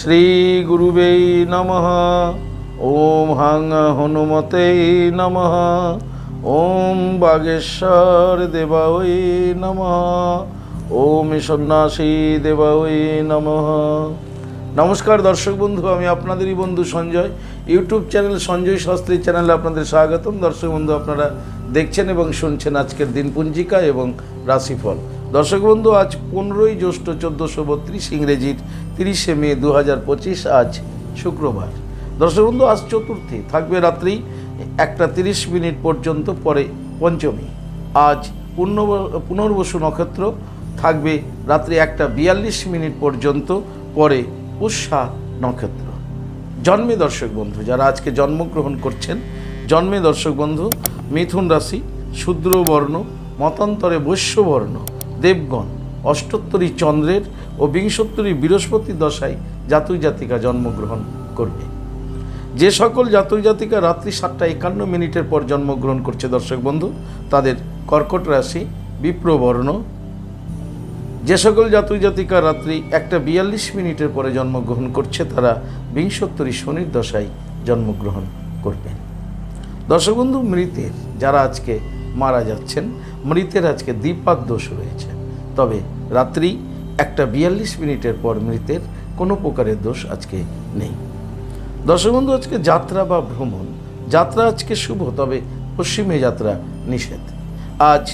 শ্রীগুরুবে নমঃ। ওম হাং হনুমতে নমঃ। ওম বাগেশ্বর দেবায় নমঃ। ওম সন্ন্যাসী দেবায় নমঃ। নমস্কার দর্শক বন্ধু, আমি আপনাদেরই বন্ধু সঞ্জয়। ইউটিউব চ্যানেল সঞ্জয় শাস্ত্রী চ্যানেলে আপনাদের স্বাগতম। দর্শক বন্ধু, আপনারা দেখছেন এবং শুনছেন আজকের দিন পঞ্জিকা এবং রাশিফল। দর্শক বন্ধু, আজ পনেরোই জ্যৈষ্ঠ চোদ্দোশো বত্রিশ ইংরেজির তিরিশে মে দু হাজার পঁচিশ, আজ শুক্রবার। দর্শক বন্ধু, আজ চতুর্থী। থাকবে রাত্রি একটা তিরিশ মিনিট পর্যন্ত পরে পঞ্চমী। আজ পূর্ণ পুনর্বসু নক্ষত্র। থাকবে রাত্রি একটা বিয়াল্লিশ মিনিট পর্যন্ত পরে উষা নক্ষত্র। জন্মে দর্শক বন্ধু, যারা আজকে জন্মগ্রহণ করছেন, জন্মে দর্শক বন্ধু, মিথুন রাশি শূদ্র বর্ণ মতান্তরে বৈশ্য বর্ণ দেবগণ, অষ্টোত্তরী চন্দ্রের ও বিংশোত্তরী বৃহস্পতি দশায় জাতক জাতিকা জন্মগ্রহণ করবে। যে সকল জাতক জাতিকা রাত্রি সাতটা একান্ন মিনিটের পর জন্মগ্রহণ করছে দর্শক বন্ধু, তাদের কর্কট রাশি, বিপ্রবর্ণ। যে সকল জাতক জাতিকা রাত্রি একটা বিয়াল্লিশ মিনিটের পরে জন্মগ্রহণ করছে, তারা বিংশোত্তরী শনির দশায় জন্মগ্রহণ করবেন। দর্শক বন্ধু, মৃতের যারা আজকে মারা যাচ্ছেন। মৃতের আজকে দ্বিপাদ দোষ রয়েছে। তবে রাত্রি একটা বিয়াল্লিশ মিনিটের পর মৃতের কোনো প্রকারের দোষ আজকে নেই। দর্শক বন্ধু, আজকে যাত্রা বা ভ্রমণ, যাত্রা আজকে শুভ, তবে পশ্চিমে যাত্রা নিষেধ। আজ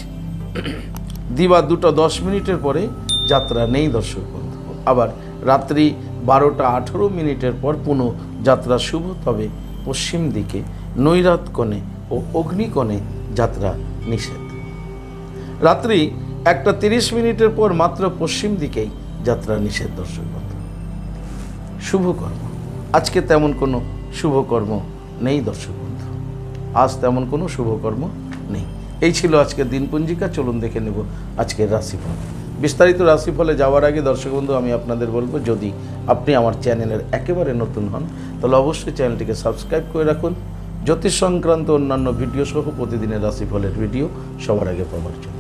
দিবা দুটো দশ মিনিটের পরে যাত্রা নেই দর্শক বন্ধু। আবার রাত্রি বারোটা আঠেরো মিনিটের পর পুনঃ যাত্রা শুভ, তবে পশ্চিম দিকে নৈরাত কোণে ও অগ্নিকোণে যাত্রা নিষেধ। রাত্রি একটা তিরিশ মিনিটের পর মাত্র পশ্চিম দিকেই যাত্রা নিষেধ দর্শক শুভকর্ম আজকে তেমন কোনো শুভকর্ম নেই দর্শক বন্ধু। আজ তেমন কোনো শুভকর্ম নেই। এই ছিল আজকের দিনপঞ্জিকা চলুন দেখে নেব আজকের রাশিফল। বিস্তারিত রাশিফলে যাওয়ার আগে দর্শক বন্ধু, আমি আপনাদের বলব, যদি আপনি আমার চ্যানেলের একেবারে নতুন হন, তাহলে অবশ্যই চ্যানেলটিকে সাবস্ক্রাইব করে রাখুন জ্যোতিষ সংক্রান্ত অন্যান্য ভিডিও সহ প্রতিদিনের রাশিফলের ভিডিও সবার আগে পাওয়ার জন্য।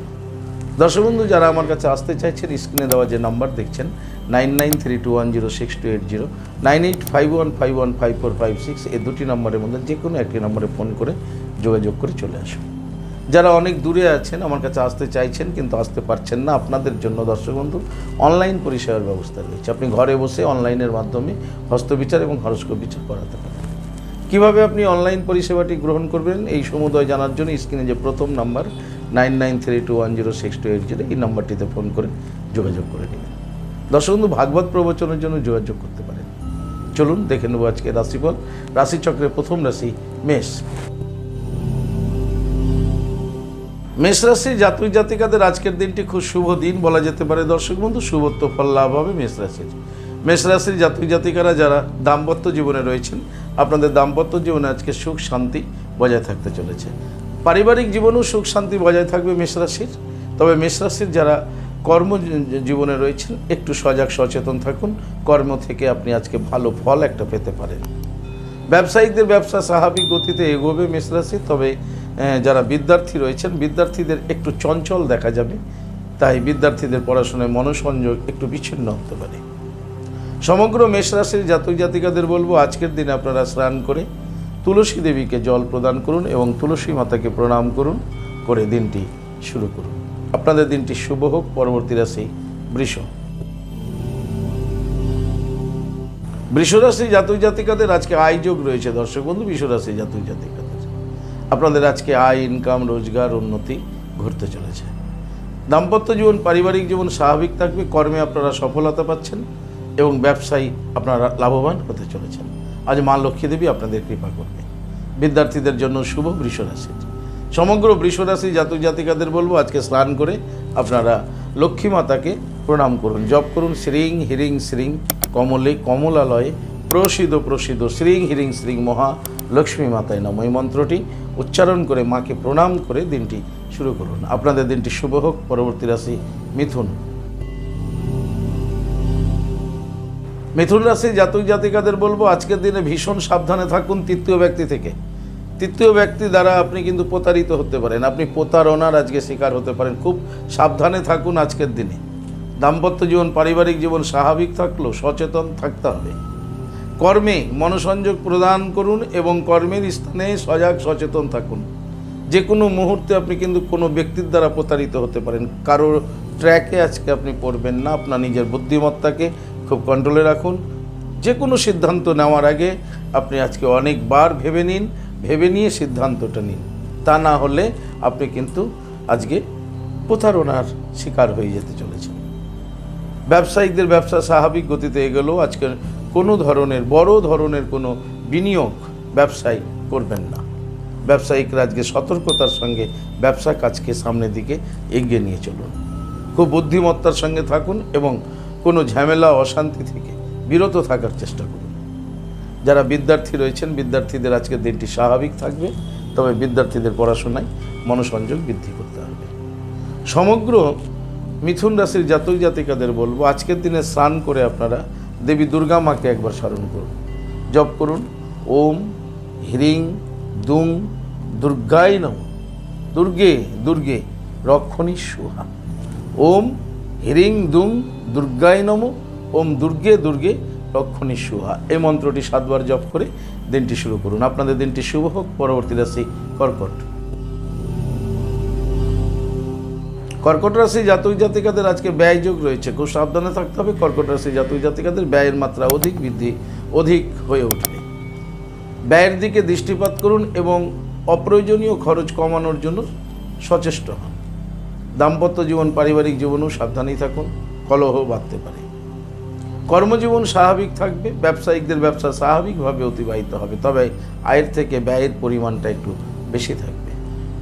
দর্শক বন্ধু, যারা আমার কাছে আসতে চাইছেন স্ক্রিনে দেওয়া যে নাম্বার দেখছেন nine nine three two one zero six two eight zero nine eight five one five one five four five six এই দুটি নম্বরের মধ্যে যে কোনো একটি নম্বরে ফোন করে যোগাযোগ করে চলে আসুন। যারা অনেক দূরে আছেন, আমার কাছে আসতে চাইছেন, কিন্তু আসতে পারছেন না, আপনাদের জন্য দর্শক বন্ধু অনলাইন পরিষেবার ব্যবস্থা রয়েছে। আপনি ঘরে বসে অনলাইনের মাধ্যমে হস্তবিচার এবং হরস্কোপ বিচার করাতে পারেন। কীভাবে আপনি অনলাইন পরিষেবাটি গ্রহণ করবেন এই সমুদয় জানার জন্য স্ক্রিনে যে প্রথম number, nine nine three two one zero six two eight zero, এই নাম্বারটিতে ফোন করে যোগাযোগ করে নেবেন। দর্শক বন্ধু, ভাগবত প্রবচনের জন্য যোগাযোগ করতে পারেন। চলুন, দেখে নেব আজকে রাশিফল। রাশিচক্রের প্রথম রাশি মেষ। মেষ রাশির জাতক জাতিকাদের আজকের দিনটি খুব শুভ দিন বলা যেতে পারে। দর্শক বন্ধু, শুভত্ব ফল লাভ হবে মেষ রাশির। মেষ রাশির জাতক জাতিকারা যারা দাম্পত্য জীবনে রয়েছেন, আপনাদের দাম্পত্য জীবনে আজকে সুখ শান্তি বজায় থাকতে চলেছে। পারিবারিক জীবনেও সুখ শান্তি বজায় থাকবে মেষ রাশির তবে মেষ রাশির যারা কর্ম জীবনে রয়েছেন, একটু সজাগ সচেতন থাকুন। কর্ম থেকে আপনি আজকে ভালো ফল একটা পেতে পারেন। ব্যবসায়িকদের ব্যবসা স্বাভাবিক গতিতে এগোবে মেষ রাশি তবে যারা বিদ্যার্থী রয়েছেন, বিদ্যার্থীদের একটু চঞ্চল দেখা যাবে। তাই বিদ্যার্থীদের পড়াশোনায় মনোসংযোগ একটু বিচ্ছিন্ন হতে পারে। সমগ্র মেষ রাশির জাতক জাতিকাদের বলব, আজকের দিনে আপনারা স্নান করে তুলসী দেবীকে জল প্রদান করুন এবং তুলসী মাতাকে প্রণাম করুন করে দিনটি শুরু করুন। আপনাদের দিনটি শুভ হোক, পরবর্তী রাশি বৃষ। বৃষরাশি জাতক জাতিকাদের আজকে আয় যোগ রয়েছে, দর্শক বন্ধু বৃষরাশি জাতক জাতিকাদের। আপনাদের আজকে আয় ইনকাম রোজগার, উন্নতি ঘটতে চলেছে। দাম্পত্য জীবন, পারিবারিক জীবন স্বাভাবিক থাকবে, কর্মে আপনারা সফলতা পাচ্ছেন। এবং ব্যবসায়ী আপনারা লাভবান হতে চলেছেন। আজ মা লক্ষ্মী দেবী আপনাদের কৃপা করবে। বিদ্যার্থীদের জন্য শুভ বৃষরাশির সমগ্র বৃষরাশি জাতক জাতিকাদের বলব, আজকে স্নান করে আপনারা লক্ষ্মী মাতাকে প্রণাম করুন। জপ করুন, শ্রীং হিরিং শ্রীং কমলে কমলালয়ে প্রসিদ্ধ প্রসিদ্ধ শ্রীং হিরিং শ্রীং মহা লক্ষ্মী মাতায় নম। এই মন্ত্রটি উচ্চারণ করে মাকে প্রণাম করে দিনটি শুরু করুন। আপনাদের দিনটি শুভ হোক। পরবর্তী রাশি মিথুন। মিথুন রাশির জাতক জাতিকাদের বলব, আজকের দিনে ভীষণ সাবধানে থাকুন তৃতীয় ব্যক্তি থেকে। তৃতীয় ব্যক্তি দ্বারা আপনি কিন্তু প্রতারিত হতে পারেন। আপনি প্রতারণার আজকে শিকার হতে পারেন। খুব সাবধানে থাকুন আজকের দিনে। দাম্পত্য জীবন, পারিবারিক জীবন স্বাভাবিক থাকলেও সচেতন থাকতে হবে। কর্মে মনোসংযোগ প্রদান করুন এবং কর্মের স্থানে সজাগ, সচেতন থাকুন। যে কোনো মুহূর্তে আপনি কিন্তু কোনো ব্যক্তির দ্বারা প্রতারিত হতে পারেন। কারোর ট্র্যাকে আজকে আপনি পড়বেন না। আপনার নিজের বুদ্ধিমত্তাকে খুব কন্ট্রোলে রাখুন। যে কোনো সিদ্ধান্ত নেওয়ার আগে আপনি আজকে অনেকবার ভেবে নিন, ভেবে নিয়ে সিদ্ধান্তটা নিন। তা না হলে আপনি কিন্তু আজকে প্রতারণার শিকার হয়ে যেতে চলেছেন। ব্যবসায়িকদের ব্যবসা স্বাভাবিক গতিতে এগোলেও আজকে কোনো ধরনের, বড় ধরনের কোনো বিনিয়োগ ব্যবসায় করবেন না। ব্যবসায়িকরা আজকে সতর্কতার সঙ্গে ব্যবসা কাজকে সামনের দিকে এগিয়ে নিয়ে চলুন। খুব বুদ্ধিমত্তার সঙ্গে থাকুন এবং কোনো ঝামেলা, অশান্তি থেকে বিরত থাকার চেষ্টা করুন। যারা বিদ্যার্থী রয়েছেন, বিদ্যার্থীদের আজকের দিনটি স্বাভাবিক থাকবে, তবে বিদ্যার্থীদের পড়াশোনায় মনোসংযোগ বৃদ্ধি করতে হবে। সমগ্র মিথুন রাশির জাতক জাতিকাদের বলব, আজকের দিনে স্নান করে আপনারা দেবী দুর্গা মাকে একবার স্মরণ করুন। জপ করুন, ওম হ্রিং দুং দুর্গায় নম। দুর্গে দুর্গে, রক্ষণী সুহা। ওম হ্রিং দুং দুর্গায় নম, ওম দুর্গে দুর্গে রক্ষণী সুহা এই মন্ত্রটি সাতবার জপ করে দিনটি শুরু করুন। আপনাদের দিনটি শুভ হোক, পরবর্তী রাশি কর্কট। কর্কট রাশি জাতক জাতিকাদের আজকে ব্যয়যোগ রয়েছে। খুব সাবধানে থাকতে হবে, কর্কট রাশি জাতক জাতিকাদের ব্যয়ের মাত্রা অধিক, বৃদ্ধি অধিক হয়ে উঠবে। ব্যয়ের দিকে দৃষ্টিপাত করুন এবং অপ্রয়োজনীয় খরচ কমানোর জন্য সচেষ্ট হন। দাম্পত্য জীবন, পারিবারিক জীবনেও সাবধানেই থাকুন, কলহ বাড়তে পারে। কর্মজীবন স্বাভাবিক থাকবে, ব্যবসায়িকদের ব্যবসা স্বাভাবিকভাবে অতিবাহিত হবে, তবে আয়ের থেকে ব্যয়ের পরিমাণটা একটু বেশি থাকবে।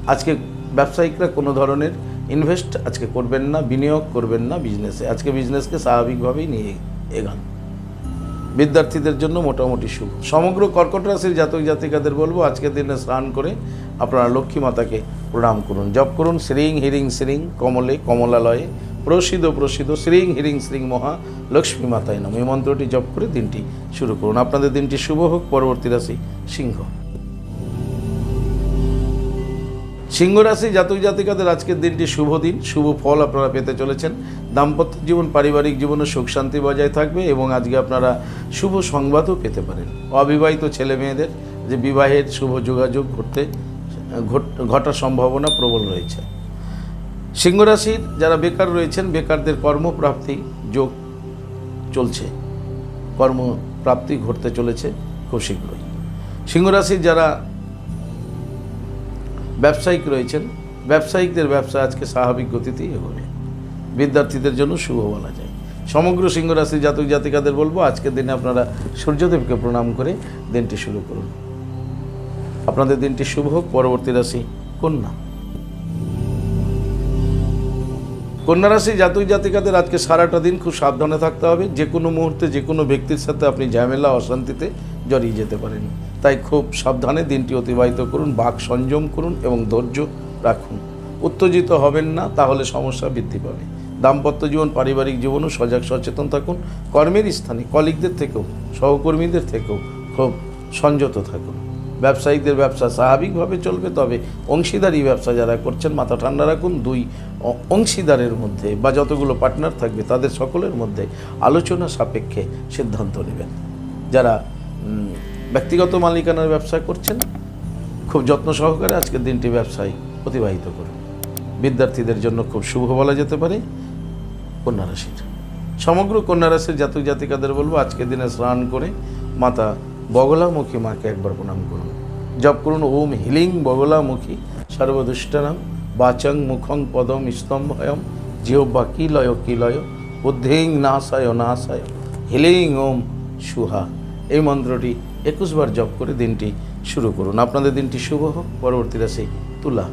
আজকে ব্যবসায়িকরা কোনো ধরনের ইনভেস্ট আজকে করবেন না, বিনিয়োগ করবেন না বিজনেসে আজকে বিজনেসকে স্বাভাবিকভাবেই নিয়ে এগান। বিদ্যার্থীদের জন্য মোটামুটি শুভ। সমগ্র কর্কট রাশির জাতক জাতিকাদের বলব, আজকের দিনে স্নান করে আপনারা লক্ষ্মী মাতাকে প্রণাম করুন, জপ করুন, শ্রীং হিরিং শ্রীং, কমলে কমলালয়ে, প্রসিদ্ধ প্রসিদ্ধ শ্রীং হিরিং শ্রীং মহা লক্ষ্মী মাতায় নাম। এই মন্ত্রটি জপ করে দিনটি শুরু করুন। আপনাদের দিনটি শুভ হোক, পরবর্তী রাশি সিংহ। সিংহ রাশি জাতক জাতিকাদের আজকের দিনটি শুভ দিন, শুভ ফল আপনারা পেতে চলেছেন। দাম্পত্য জীবন, পারিবারিক জীবনে সুখ শান্তি বজায় থাকবে এবং আজকে আপনারা শুভ সংবাদও পেতে পারেন। অবিবাহিত ছেলে মেয়েদের যে বিবাহের শুভ যোগাযোগ ঘট- ঘটার সম্ভাবনা প্রবল রয়েছে। সিংহ রাশির যারা বেকার রয়েছেন, বেকারদের কর্মপ্রাপ্তি যোগ চলছে। কর্মপ্রাপ্তি ঘটতে চলেছে খুব শীঘ্রই। সিংহ রাশির যারা ব্যবসায়িক রয়েছেন, ব্যবসায়িকদের ব্যবসা আজকে স্বাভাবিক গতিতেই এগোবে। বিদ্যার্থীদের জন্য শুভ বলা যায়। সমগ্র সিংহ রাশি জাতক জাতিকাদের বলব, আজকের দিনে আপনারা সূর্যদেবকে প্রণাম করে দিনটি শুরু করুন। আপনাদের দিনটি শুভ হোক, পরবর্তী রাশি কন্যা। কন্যা রাশি, জাতক জাতিকাদের আজকে সারাটা দিন খুব সাবধানে থাকতে হবে। যে কোনো মুহূর্তে, যে কোনো ব্যক্তির সাথে আপনি ঝামেলা, অশান্তিতে জড়িয়ে যেতে পারেন। তাই খুব সাবধানে দিনটি অতিবাহিত করুন, বাক সংযম করুন এবং ধৈর্য রাখুন। উত্তেজিত হবেন না, তাহলে সমস্যা বৃদ্ধি পাবে। দাম্পত্য জীবন, পারিবারিক জীবনও সজাগ, সচেতন থাকুন। কর্মের স্থানে কলিগদের থেকেও, সহকর্মীদের থেকেও খুব সংযত থাকুন। ব্যবসায়িকদের ব্যবসা স্বাভাবিকভাবে চলবে, তবে অংশীদারি ব্যবসা যারা করছেন, মাথা ঠান্ডা রাখুন, দুই অংশীদারের মধ্যে বা যতগুলো পার্টনার থাকবে, তাদের সকলের মধ্যে আলোচনা সাপেক্ষে সিদ্ধান্ত নেবেন। যারা ব্যক্তিগত মালিকানার ব্যবসা করছেন, খুব যত্ন সহকারে আজকের দিনটি ব্যবসায় অতিবাহিত করুন। বিদ্যার্থীদের জন্য খুব শুভ বলা যেতে পারে, কন্যা রাশির। সমগ্র কন্যা রাশির জাতক জাতিকাদের বলব, আজকের দিনে স্নান করে মাতা বগলামুখী মাকে একবার প্রণাম করুন। জপ করুন, ওম হিলিং বগলামুখী, সর্বদুষ্টানাম বাচং মুখং পদম স্তম্ভয়ম, জিহ্বা কিলয় কিলয় বুদ্ধিং নাশায় নাশায় হিলিং ওম সুহা। এই মন্ত্রটি একুশবার জপ করে দিনটি শুরু করুন। আপনাদের দিনটি শুভ হোক, পরবর্তী রাশি তুলা।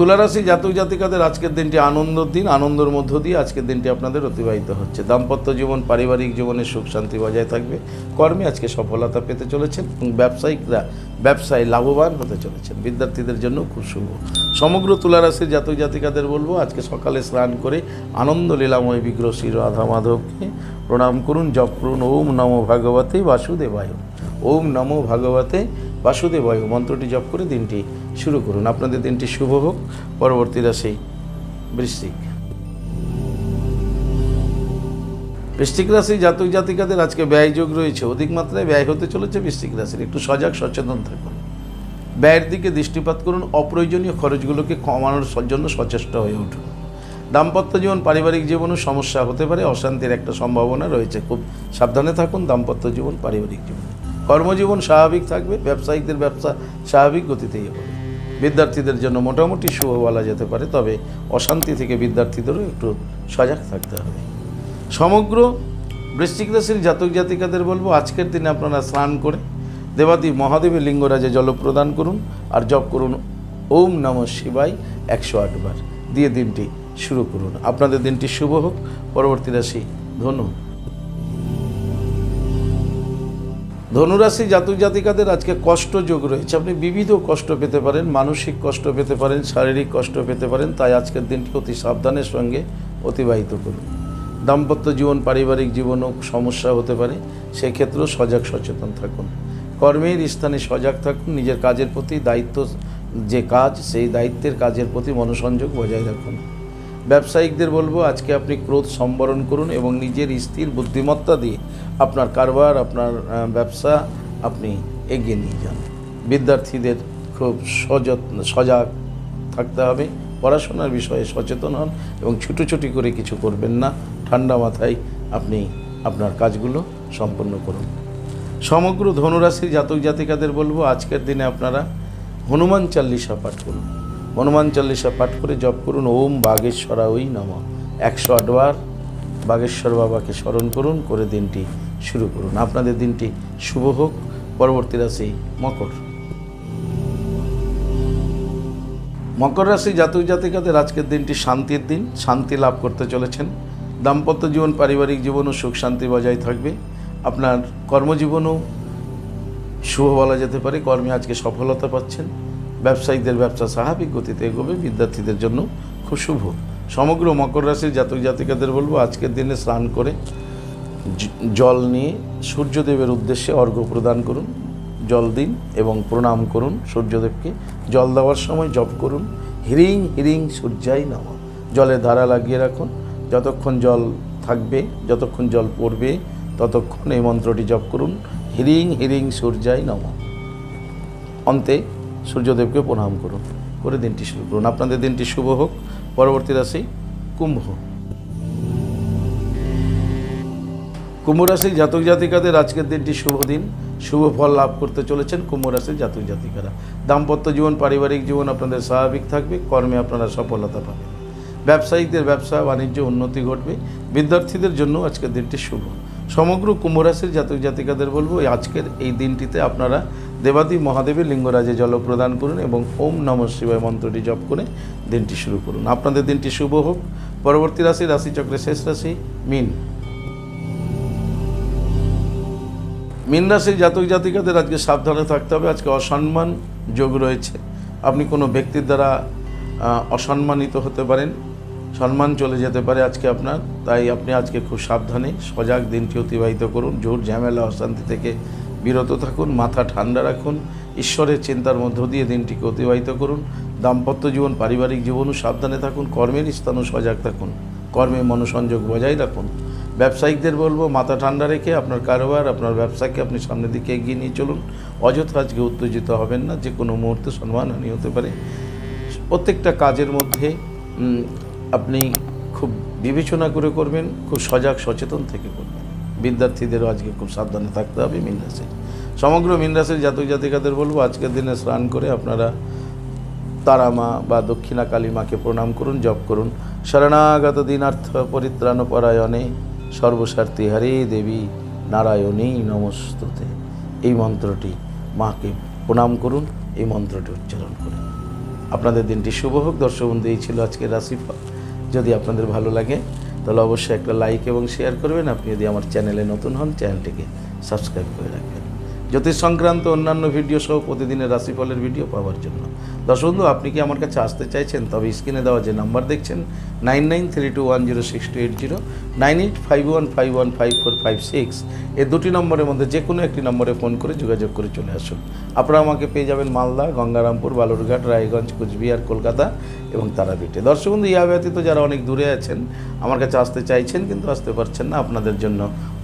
তুলারাশি জাতক জাতিকাদের আজকের দিনটি আনন্দের দিন, আনন্দের মধ্য দিয়ে আজকের দিনটি আপনাদের অতিবাহিত হচ্ছে। দাম্পত্য জীবন, পারিবারিক জীবনে সুখ শান্তি বজায় থাকবে। কর্মে আজকে সফলতা পেতে চলেছেন এবং ব্যবসায়িকরা ব্যবসায় লাভবান হতে চলেছেন। বিদ্যার্থীদের জন্য খুব শুভ। সমগ্র তুলারাশির জাতক জাতিকাদের বলব, আজকে সকালে স্নান করে আনন্দ লীলাময় বিগ্রহ শ্রী রাধা মাধবকে প্রণাম করুন, জপ করুন। ওম নমো ভাগবতে বাসুদেবায়। ওম নমো ভাগবতে বাসুদেবায়, মন্ত্রটি জপ করে দিনটি শুরু করুন। আপনাদের দিনটি শুভ হোক। পরবর্তী রাশি বৃশ্চিক। বৃশ্চিক রাশি জাতক জাতিকাদের আজকে ব্যয় যোগ রয়েছে। অধিক মাত্রায় ব্যয় হতে চলেছে বৃশ্চিক রাশির। একটু সজাগ, সচেতন থাকুন। ব্যয়ের দিকে দৃষ্টিপাত করুন। অপ্রয়োজনীয় খরচগুলোকে কমানোর জন্য সচেষ্ট হয়ে উঠুন। দাম্পত্য জীবন, পারিবারিক জীবনও সমস্যা হতে পারে। অশান্তির একটা সম্ভাবনা রয়েছে। খুব সাবধানে থাকুন। দাম্পত্য জীবন, পারিবারিক জীবন। কর্মজীবন স্বাভাবিক থাকবে, ব্যবসায়িকদের ব্যবসা স্বাভাবিক গতিতেই হবে। বিদ্যার্থীদের জন্য মোটামুটি শুভ বলা যেতে পারে, তবে অশান্তি থেকে বিদ্যার্থীদেরও একটু সজাগ থাকতে হবে। সমগ্র বৃশ্চিক রাশির জাতক জাতিকাদের বলব, আজকের দিনে আপনারা স্নান করে দেবাদি মহাদেবের লিঙ্গরাজে জল প্রদান করুন আর জপ করুন, ওম নম শিবাই একশো আটবার দিয়ে দিনটি শুরু করুন। আপনাদের দিনটি শুভ হোক, পরবর্তী রাশি ধনু ধনুরাশি জাতক জাতিকাদের আজকে কষ্ট যোগ রয়েছে। আপনি বিবিধ কষ্ট পেতে পারেন, মানসিক কষ্ট পেতে পারেন, শারীরিক কষ্ট পেতে পারেন, তাই আজকের দিনটি অতি সাবধানের সঙ্গে অতিবাহিত করুন। দাম্পত্য জীবন, পারিবারিক জীবনও সমস্যা হতে পারে, সেক্ষেত্রেও সজাগ সচেতন থাকুন। কর্মের স্থানে সজাগ থাকুন, নিজের কাজের প্রতি দায়িত্ব যে কাজ, সেই দায়িত্বের কাজের প্রতি মনোসংযোগ বজায় রাখুন। ব্যবসায়িকদের বলব, আজকে আপনি ক্রোধ সম্বরণ করুন এবং নিজের স্থির বুদ্ধিমত্তা দিয়ে আপনার কারবার, আপনার ব্যবসা আপনি এগিয়ে নিয়ে যান। বিদ্যার্থীদের খুব সযত্ন, সজাগ থাকতে হবে, পড়াশোনার বিষয়ে সচেতন হন এবং ছুটোছুটি করে কিছু করবেন না। ঠান্ডা মাথায় আপনি আপনার কাজগুলো সম্পন্ন করুন। সমগ্র ধনুরাশির জাতক জাতিকাদের বলব, আজকের দিনে আপনারা হনুমান চাল্লিশা পাঠ করুন। হনুমান চাল্লিশা পাঠ করে জপ করুন। ওম বাগেশ্বরা ওই নম। একশো আটবার বাগেশ্বর বাবাকে স্মরণ করুন, করে দিনটি শুরু করুন। আপনাদের দিনটি শুভ হোক। পরবর্তী রাশি মকর। মকর রাশি জাতক জাতিকাদের আজকের দিনটি শান্তির দিন। শান্তি লাভ করতে চলেছেন। দাম্পত্য জীবন, পারিবারিক জীবনও সুখ শান্তি বজায় থাকবে। আপনার কর্মজীবনও শুভ বলা যেতে পারে। কর্মে আজকে সফলতা পাচ্ছেন। ব্যবসায়ীদের ব্যবসা স্বাভাবিক গতিতে এগোবে, বিদ্যার্থীদের জন্য খুব শুভ। সমগ্র মকর রাশির জাতক জাতিকাদের বলব, আজকের দিনে স্নান করে জল নিয়ে সূর্যদেবের উদ্দেশ্যে অর্ঘ্য প্রদান করুন, জল দিন এবং প্রণাম করুন সূর্যদেবকে। জল দেওয়ার সময় জপ করুন, হিরিং হিরিং সূর্যাই নম। জলে ধারা লাগিয়ে রাখুন, যতক্ষণ জল থাকবে, যতক্ষণ জল পড়বে, ততক্ষণ এই মন্ত্রটি জপ করুন, হিরিং হিরিং সূর্যাই নম। অন্তে সূর্যদেবকে প্রণাম করুন। করে দিনটি শুরু করুন। আপনাদের দিনটি শুভ হোক। পরবর্তী রাশি কুম্ভ। কুম্ভ রাশির জাতক জাতিকাদের আজকের দিনটি শুভ দিন। শুভ ফল লাভ করতে চলেছেন কুম্ভ রাশির জাতক জাতিকারা। দাম্পত্য জীবন, পারিবারিক জীবন আপনাদের স্বাভাবিক থাকবে। কর্মে আপনারা সফলতা পাবেন। ব্যবসায়িকদের ব্যবসা, বাণিজ্য উন্নতি ঘটবে। বিদ্যার্থীদের জন্য আজকের দিনটি শুভ। সমগ্র কুম্ভ রাশির জাতক জাতিকাদের বলব আজকের এই দিনটিতে আপনারা দেবাদি মহাদেবের লিঙ্গরাজে জল প্রদান করুন এবং ওম নম শিবায় মন্ত্রটি জপ করে দিনটি শুরু করুন। আপনাদের দিনটি শুভ হোক। পরবর্তী রাশি রাশিচক্রের শেষ রাশি, মিন। মিন রাশির জাতক জাতিকাদের আজকে সাবধানে থাকতে হবে। আজকে অসম্মান যোগ রয়েছে। আপনি কোনো ব্যক্তির দ্বারা অসম্মানিত হতে পারেন। সম্মান চলে যেতে পারে আজকে আপনার, তাই আপনি আজকে খুব সাবধানে সজাগ দিনটি অতিবাহিত করুন, জোর ঝামেলা, অশান্তি থেকে বিরত থাকুন, মাথা ঠান্ডা রাখুন, ঈশ্বরের চিন্তার মধ্য দিয়ে দিনটিকে অতিবাহিত করুন, দাম্পত্য জীবন, পারিবারিক জীবনও সাবধানে থাকুন, কর্মের স্থানও সজাগ থাকুন, কর্মে মনোসংযোগ বজায় রাখুন। ব্যবসায়িকদের বলব, মাথা ঠান্ডা রেখে আপনার কারোবার, আপনার ব্যবসাকে আপনি সামনের দিকে এগিয়ে নিয়ে চলুন, অযথা আজকে উত্তেজিত হবেন না যে কোনো মুহূর্তে সম্মানহানি হতে পারে। প্রত্যেকটা কাজের মধ্যে খুব বিবেচনা করে করবেন, খুব সজাগ, সচেতন থেকে করবেন। বিদ্যার্থীদেরও আজকে খুব সাবধানে থাকতে হবে মীন রাশি সমগ্র মীন রাশির জাতক জাতিকাদের বলব আজকের দিনে স্নান করে আপনারা তারা মা বা দক্ষিণা কালী মাকে প্রণাম করুন, জপ করুন। শরণাগত দিনার্থ পরিত্রাণ পরায়ণে সর্বস্বার্থী হরে দেবী নারায়ণী নমস্তুতে। এই মন্ত্রটি মাকে প্রণাম করুন, এই মন্ত্রটি উচ্চারণ করুন। আপনাদের দিনটি শুভ হোক, দর্শক বন্ধু, এই ছিল আজকের রাশিফল। যদি আপনাদের ভালো লাগে, তাহলে অবশ্যই একটা লাইক এবং শেয়ার করবেন। আপনি যদি আমার চ্যানেলে নতুন হন চ্যানেলটিকে সাবস্ক্রাইব করে রাখবেন। জ্যোতিষ সংক্রান্ত অন্যান্য ভিডিও সহ প্রতিদিনের রাশিফলের ভিডিও পাওয়ার জন্য। দর্শক বন্ধু, আপনি কি আমার কাছে আসতে চাইছেন? তবে স্ক্রিনে দেওয়া যে নাম্বার দেখছেন nine nine three two one zero six two eight zero nine eight five one five one five four five six এই দুটি নম্বরের মধ্যে যে কোনো একটি নম্বরে ফোন করে যোগাযোগ করে চলে আসুন। আপনারা আমাকে পেয়ে যাবেন মালদা, গঙ্গারামপুর, বালুরঘাট, রায়গঞ্জ, কুচবিহার, কলকাতা এবং তারাপীঠে। দর্শক বন্ধু ইয়া ব্যতীত যারা অনেক দূরে আছেন, আমার কাছে আসতে চাইছেন কিন্তু আসতে পারছেন না, আপনাদের জন্য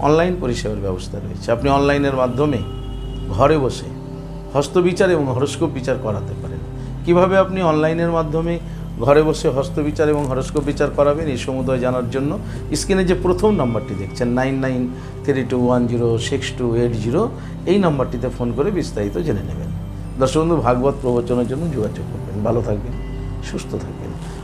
অনলাইন পরিষেবার ব্যবস্থা রয়েছে। আপনি অনলাইনের মাধ্যমে ঘরে বসে হস্তবিচার এবং হরস্কোপ বিচার করাতে পারেন। কীভাবে আপনি অনলাইনের মাধ্যমে ঘরে বসে হস্তবিচার এবং হরস্কোপ বিচার করাবেন এই সমুদয় জানার জন্য স্ক্রিনে যে প্রথম নাম্বারটি দেখছেন, nine nine three two one zero six two eight zero, এই নাম্বারটিতে ফোন করে বিস্তারিত জেনে নেবেন। দর্শক বন্ধু, ভাগবত প্রবচনের জন্য যোগাযোগ করবেন। ভালো থাকবেন, সুস্থ থাকবেন।